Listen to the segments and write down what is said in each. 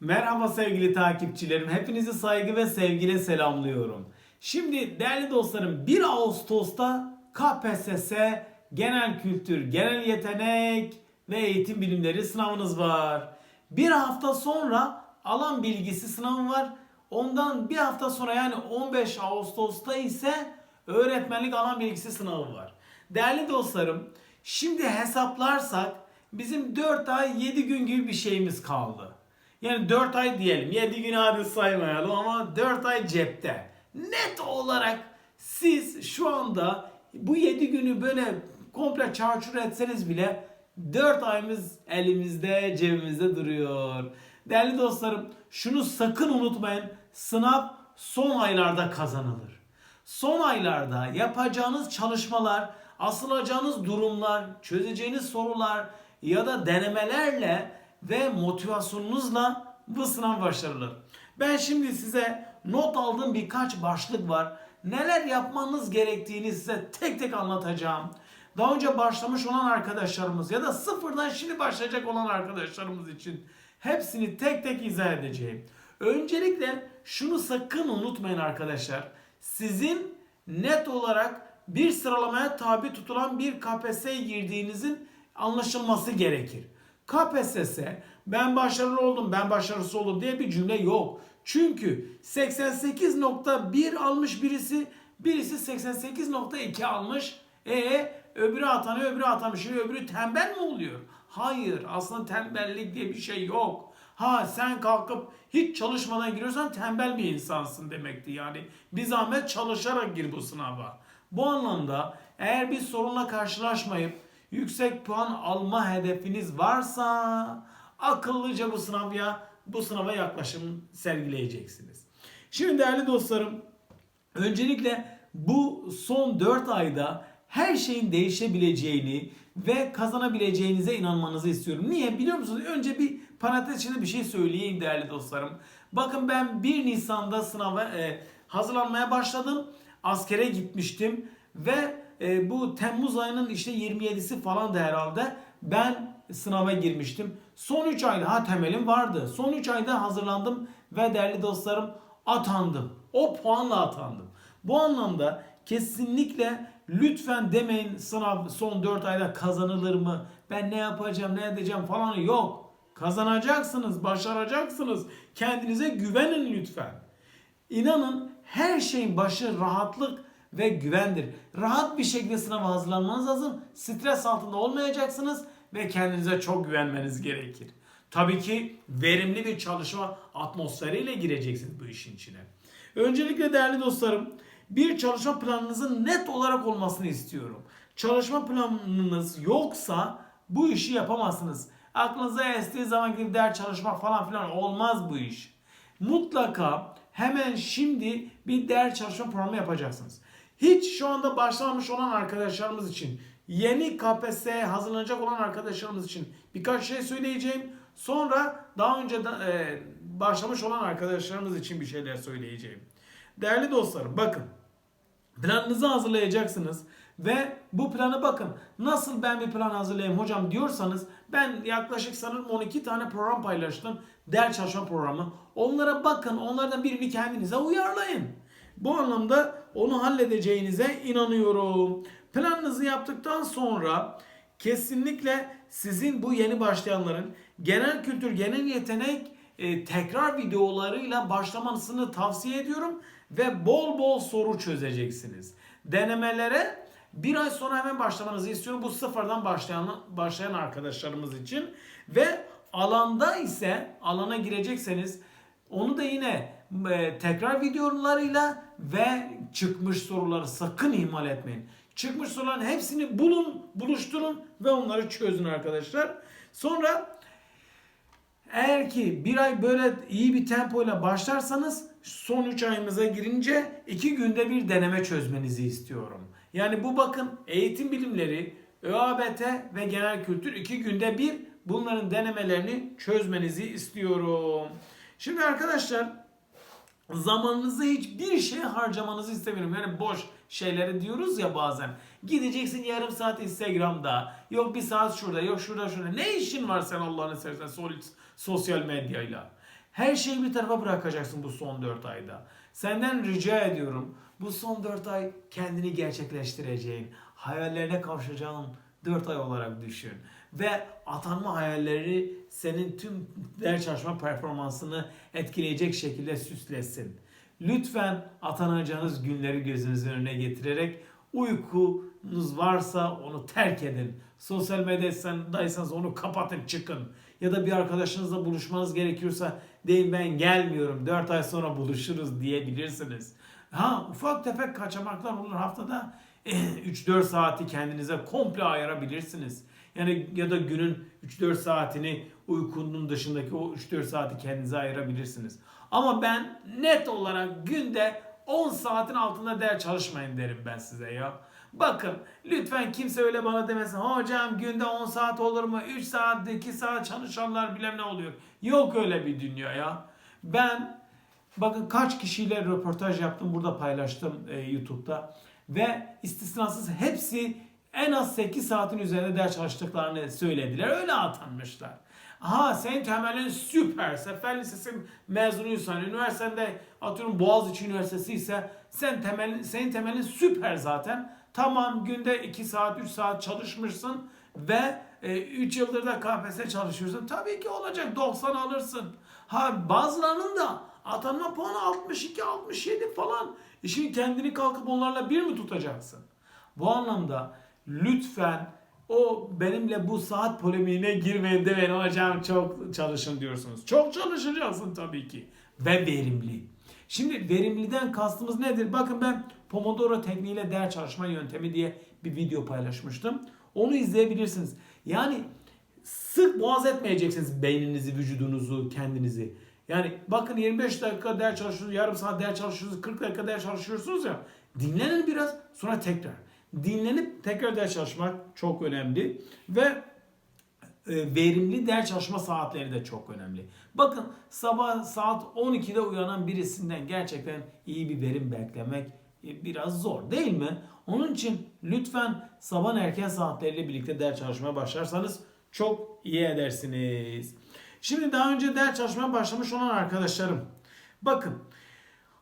Merhaba sevgili takipçilerim. Hepinizi saygı ve sevgiyle selamlıyorum. Şimdi değerli dostlarım 1 Ağustos'ta KPSS Genel Kültür, Genel Yetenek ve Eğitim Bilimleri sınavınız var. Bir hafta sonra alan bilgisi sınavı var. Ondan bir hafta sonra yani 15 Ağustos'ta ise öğretmenlik alan bilgisi sınavı var. Değerli dostlarım şimdi hesaplarsak bizim 4 ay 7 gün gibi bir şeyimiz kaldı. Yani 4 ay diyelim. 7 günü hadi saymayalım ama 4 ay cepte. Net olarak siz şu anda bu 7 günü böyle komple çarçur etseniz bile 4 ayımız elimizde, cebimizde duruyor. Değerli dostlarım, şunu sakın unutmayın. Sınav son aylarda kazanılır. Son aylarda yapacağınız çalışmalar, asılacağınız durumlar, çözeceğiniz sorular ya da denemelerle ve motivasyonunuzla bu sınav başarılır. Ben şimdi size not aldığım birkaç başlık var. Neler yapmanız gerektiğini size tek tek anlatacağım. Daha önce başlamış olan arkadaşlarımız ya da sıfırdan şimdi başlayacak olan arkadaşlarımız için hepsini tek tek izah edeceğim. Öncelikle şunu sakın unutmayın arkadaşlar. Sizin net olarak bir sıralamaya tabi tutulan bir KPSS'ye girdiğinizin anlaşılması gerekir. KPSS ben başarılı oldum, ben başarısız oldum diye bir cümle yok. Çünkü 88.1 almış birisi, birisi 88.2 almış. E öbürü atanıyor, öbürü atamış. Öbürü tembel mi oluyor? Hayır, aslında tembellik diye bir şey yok. Ha sen kalkıp hiç çalışmadan giriyorsan tembel bir insansın demekti yani. Bir zahmet çalışarak gir bu sınava. Bu anlamda eğer bir sorunla karşılaşmayıp yüksek puan alma hedefiniz varsa akıllıca bu sınavya bu sınava yaklaşım sergileyeceksiniz. Şimdi değerli dostlarım öncelikle bu son 4 ayda her şeyin değişebileceğini ve kazanabileceğinize inanmanızı istiyorum. Niye biliyor musunuz? Önce bir parantez içinde bir şey söyleyeyim değerli dostlarım. Bakın ben 1 Nisan'da sınava e, hazırlanmaya başladım. Askere gitmiştim ve e, bu Temmuz ayının işte 27'si falan da herhalde ben sınava girmiştim. Son 3 ayda ha temelim vardı. Son 3 ayda hazırlandım ve değerli dostlarım atandım. O puanla atandım. Bu anlamda kesinlikle lütfen demeyin sınav son 4 ayda kazanılır mı? Ben ne yapacağım, ne edeceğim falan yok. Kazanacaksınız, başaracaksınız. Kendinize güvenin lütfen. İnanın her şeyin başı rahatlık ve güvendir. Rahat bir şekilde sınava hazırlanmanız lazım. Stres altında olmayacaksınız ve kendinize çok güvenmeniz gerekir. Tabii ki verimli bir çalışma atmosferiyle gireceksiniz bu işin içine. Öncelikle değerli dostlarım bir çalışma planınızın net olarak olmasını istiyorum. Çalışma planınız yoksa bu işi yapamazsınız. Aklınıza estiği zaman gidip ders çalışmak falan filan olmaz bu iş. Mutlaka hemen şimdi bir ders çalışma programı yapacaksınız. Hiç şu anda başlamamış olan arkadaşlarımız için, yeni KPSS'ye hazırlanacak olan arkadaşlarımız için birkaç şey söyleyeceğim. Sonra daha önce de, e, başlamış olan arkadaşlarımız için bir şeyler söyleyeceğim. Değerli dostlarım bakın. Planınızı hazırlayacaksınız ve bu planı bakın. Nasıl ben bir plan hazırlayayım hocam diyorsanız ben yaklaşık sanırım 12 tane program paylaştım. Ders çalışma programı. Onlara bakın. Onlardan birini kendinize uyarlayın. Bu anlamda onu halledeceğinize inanıyorum. Planınızı yaptıktan sonra kesinlikle sizin bu yeni başlayanların genel kültür, genel yetenek e, tekrar videolarıyla başlamasını tavsiye ediyorum ve bol bol soru çözeceksiniz. Denemelere bir ay sonra hemen başlamanızı istiyorum. Bu sıfırdan başlayan başlayan arkadaşlarımız için ve alanda ise alana girecekseniz onu da yine e, tekrar videolarıyla ve çıkmış soruları sakın ihmal etmeyin. Çıkmış soruların hepsini bulun, buluşturun ve onları çözün arkadaşlar. Sonra eğer ki bir ay böyle iyi bir tempoyla başlarsanız son 3 ayımıza girince 2 günde bir deneme çözmenizi istiyorum. Yani bu bakın eğitim bilimleri, ÖABT ve genel kültür 2 günde bir bunların denemelerini çözmenizi istiyorum. Şimdi arkadaşlar zamanınızı hiçbir şey harcamanızı istemiyorum. Yani boş şeyleri diyoruz ya bazen. Gideceksin yarım saat Instagram'da. Yok bir saat şurada, yok şurada şurada. Ne işin var sen Allah'ını seversen sosyal medyayla? Her şeyi bir tarafa bırakacaksın bu son 4 ayda. Senden rica ediyorum bu son 4 ay kendini gerçekleştireceğin, hayallerine kavuşacağın 4 ay olarak düşün. Ve atanma hayalleri senin tüm ders çalışma performansını etkileyecek şekilde süslesin. Lütfen atanacağınız günleri gözünüzün önüne getirerek uykunuz varsa onu terk edin. Sosyal medyadaysanız onu kapatın çıkın. Ya da bir arkadaşınızla buluşmanız gerekiyorsa deyin ben gelmiyorum 4 ay sonra buluşuruz diyebilirsiniz. Ha ufak tefek kaçamaklar olur haftada 3-4 saati kendinize komple ayırabilirsiniz. Yani ya da günün 3-4 saatini uykunun dışındaki o 3-4 saati kendinize ayırabilirsiniz. Ama ben net olarak günde 10 saatin altında ders çalışmayın derim ben size ya. Bakın lütfen kimse öyle bana demesin. Hocam günde 10 saat olur mu? 3 saat, 2 saat çalışanlar bilmem ne oluyor. Yok öyle bir dünya ya. Ben bakın kaç kişiyle röportaj yaptım burada paylaştım e, YouTube'da. Ve istisnasız hepsi en az 8 saatin üzerinde ders çalıştıklarını söylediler. Öyle atanmışlar. Aha senin temelin süperse, fen lisesi mezunuysan, üniversitede atıyorum Boğaziçi Üniversitesi ise sen temel, senin temelin süper zaten. Tamam günde 2 saat, 3 saat çalışmışsın ve 3 e, yıldır da KPSS çalışıyorsun. Tabii ki olacak 90 alırsın. Ha bazılarının da atanma puanı 62, 67 falan. E şimdi kendini kalkıp onlarla bir mi tutacaksın? Bu anlamda lütfen o benimle bu saat polemiğine girmeyin demeyin hocam çok çalışın diyorsunuz. Çok çalışacaksın tabii ki ve verimli. Şimdi verimliden kastımız nedir? Bakın ben Pomodoro tekniğiyle ders çalışma yöntemi diye bir video paylaşmıştım. Onu izleyebilirsiniz. Yani sık boğaz etmeyeceksiniz beyninizi, vücudunuzu, kendinizi. Yani bakın 25 dakika ders çalışıyorsunuz, yarım saat ders çalışıyorsunuz, 40 dakika ders çalışıyorsunuz ya. Dinlenin biraz sonra tekrar. Dinlenip tekrar ders çalışmak çok önemli. Ve e, verimli ders çalışma saatleri de çok önemli. Bakın sabah saat 12'de uyanan birisinden gerçekten iyi bir verim beklemek e, biraz zor değil mi? Onun için lütfen sabah erken saatleriyle birlikte ders çalışmaya başlarsanız çok iyi edersiniz. Şimdi daha önce ders çalışmaya başlamış olan arkadaşlarım. Bakın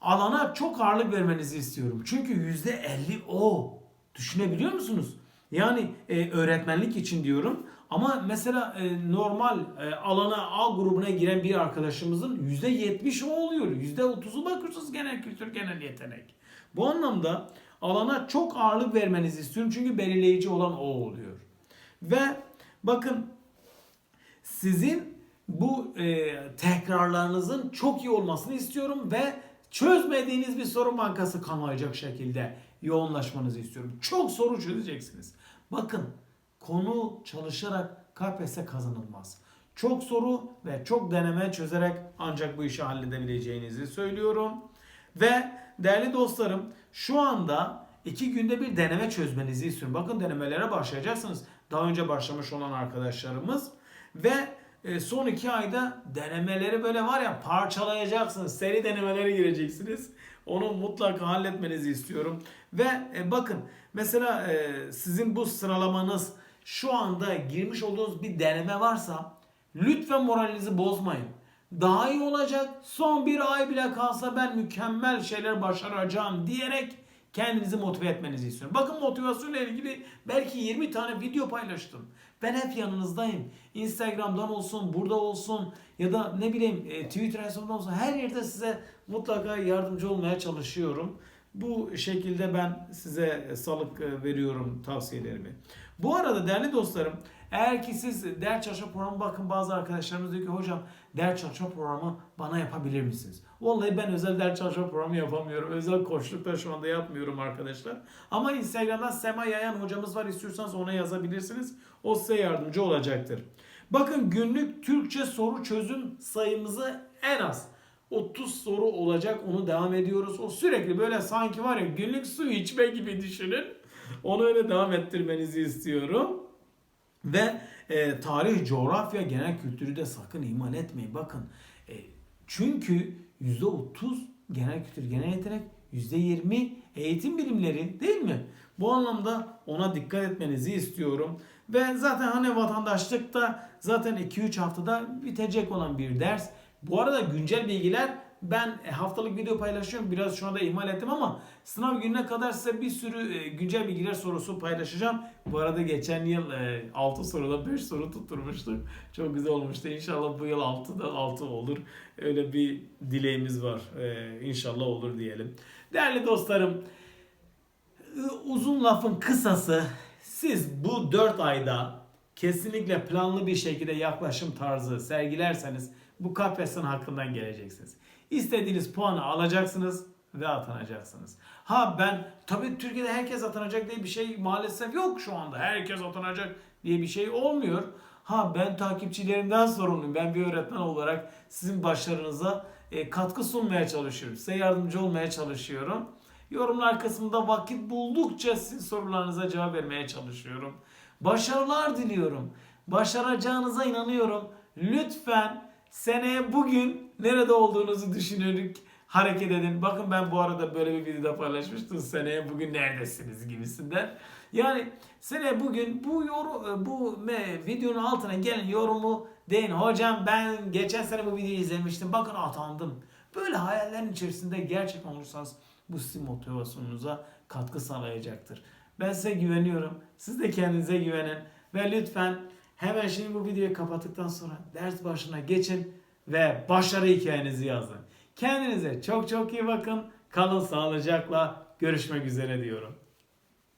alana çok ağırlık vermenizi istiyorum. Çünkü %50 o. Düşünebiliyor musunuz? Yani e, öğretmenlik için diyorum. Ama mesela e, normal e, alana A grubuna giren bir arkadaşımızın %70 o oluyor. %30'u bakıyorsunuz genel kültür, genel yetenek. Bu anlamda alana çok ağırlık vermenizi istiyorum. Çünkü belirleyici olan o oluyor. Ve bakın sizin bu e, tekrarlarınızın çok iyi olmasını istiyorum ve çözmediğiniz bir sorun bankası kanlayacak şekilde yoğunlaşmanızı istiyorum. Çok soru çözeceksiniz. Bakın konu çalışarak KPSS kazanılmaz. Çok soru ve çok deneme çözerek ancak bu işi halledebileceğinizi söylüyorum. Ve değerli dostlarım şu anda iki günde bir deneme çözmenizi istiyorum. Bakın denemelere başlayacaksınız. Daha önce başlamış olan arkadaşlarımız. Ve e, son iki ayda denemeleri böyle var ya parçalayacaksınız. Seri denemelere gireceksiniz. Onu mutlaka halletmenizi istiyorum. Ve e, bakın mesela e, sizin bu sıralamanız şu anda girmiş olduğunuz bir deneme varsa lütfen moralinizi bozmayın. Daha iyi olacak. Son bir ay bile kalsa ben mükemmel şeyler başaracağım diyerek kendinizi motive etmenizi istiyorum. Bakın motivasyonla ilgili belki 20 tane video paylaştım. Ben hep yanınızdayım. Instagram'dan olsun, burada olsun ya da ne bileyim e, Twitter hesabından olsun her yerde size mutlaka yardımcı olmaya çalışıyorum. Bu şekilde ben size salık e, veriyorum tavsiyelerimi. Bu arada değerli dostlarım eğer ki siz ders çalışma programı bakın bazı arkadaşlarımız diyor ki hocam ders çalışma programı bana yapabilir misiniz? Vallahi ben özel ders çalışma programı yapamıyorum. Özel koçlukta şu anda yapmıyorum arkadaşlar. Ama Instagram'dan Sema Yayan hocamız var istiyorsanız ona yazabilirsiniz. O size yardımcı olacaktır. Bakın günlük Türkçe soru çözüm sayımızı en az 30 soru olacak onu devam ediyoruz. O sürekli böyle sanki var ya günlük su içme gibi düşünün. Onu öyle devam ettirmenizi istiyorum. Ve e, tarih, coğrafya, genel kültürü de sakın ihmal etmeyin. Bakın e, çünkü %30 genel kültür, genel yetenek, %20 eğitim bilimleri değil mi? Bu anlamda ona dikkat etmenizi istiyorum. Ve zaten hani vatandaşlıkta zaten 2-3 haftada bitecek olan bir ders. Bu arada güncel bilgiler ben e, haftalık video paylaşıyorum. Biraz şu anda ihmal ettim ama sınav gününe kadar size bir sürü e, güncel bilgiler sorusu paylaşacağım. Bu arada geçen yıl 6 soruda 5 soru tutturmuştuk. Çok güzel olmuştu. İnşallah bu yıl 6'da 6 olur. Öyle bir dileğimiz var. E, İnşallah olur diyelim. Değerli dostlarım, e, uzun lafın kısası siz bu 4 ayda kesinlikle planlı bir şekilde yaklaşım tarzı sergilerseniz bu KPSS'nin hakkından geleceksiniz. İstediğiniz puanı alacaksınız ve atanacaksınız. Ha ben tabii Türkiye'de herkes atanacak diye bir şey maalesef yok şu anda. Herkes atanacak diye bir şey olmuyor. Ha ben takipçilerimden sorumluyum. Ben bir öğretmen olarak sizin başarınıza e, katkı sunmaya çalışıyorum. Size yardımcı olmaya çalışıyorum. Yorumlar kısmında vakit buldukça sizin sorularınıza cevap vermeye çalışıyorum. Başarılar diliyorum. Başaracağınıza inanıyorum. Lütfen seneye bugün nerede olduğunuzu düşünerek hareket edin. Bakın ben bu arada böyle bir videoda paylaşmıştım. Seneye bugün neredesiniz gibisinden. Yani seneye bugün bu yorum, bu videonun altına gelen yorumu deyin. Hocam ben geçen sene bu videoyu izlemiştim. Bakın atandım. Böyle hayallerin içerisinde gerçekten olursanız bu sizin motivasyonunuza katkı sağlayacaktır. Ben size güveniyorum. Siz de kendinize güvenin. Ve lütfen hemen şimdi bu videoyu kapattıktan sonra ders başına geçin ve başarı hikayenizi yazın. Kendinize çok çok iyi bakın. Kalın sağlıcakla. Görüşmek üzere diyorum.